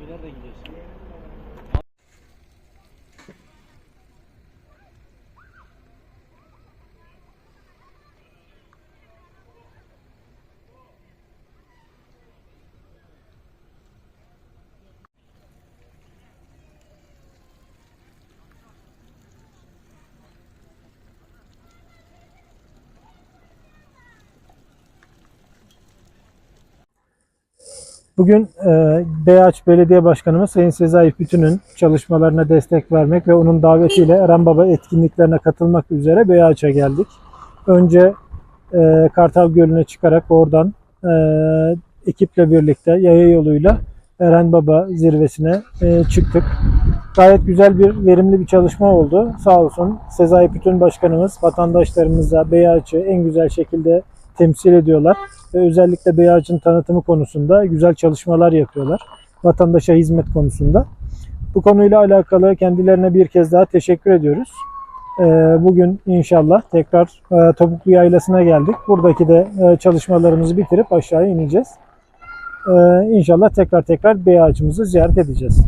Abi nerede gidiyorsun? Bugün e, Beyaç Belediye Başkanımız Sayın Sezai Bütün'ün çalışmalarına destek vermek ve onun davetiyle Eren Baba etkinliklerine katılmak üzere Beyaç'a geldik. Önce e, Kartal Gölü'ne çıkarak oradan e, ekiple birlikte yaya yoluyla Eren Baba zirvesine e, çıktık. Gayet güzel bir, verimli bir çalışma oldu. Sağ olsun Sezai Bütün Başkanımız vatandaşlarımıza Beyaç'ı en güzel şekilde temsil ediyorlar ve özellikle Beyazcı'nın tanıtımı konusunda güzel çalışmalar yapıyorlar. Vatandaşa hizmet konusunda. Bu konuyla alakalı kendilerine bir kez daha teşekkür ediyoruz. Ee, Bugün inşallah tekrar e, Topuklu Yaylası'na geldik. Buradaki de e, çalışmalarımızı bitirip aşağıya ineceğiz. Ee, İnşallah tekrar tekrar Bey ziyaret edeceğiz.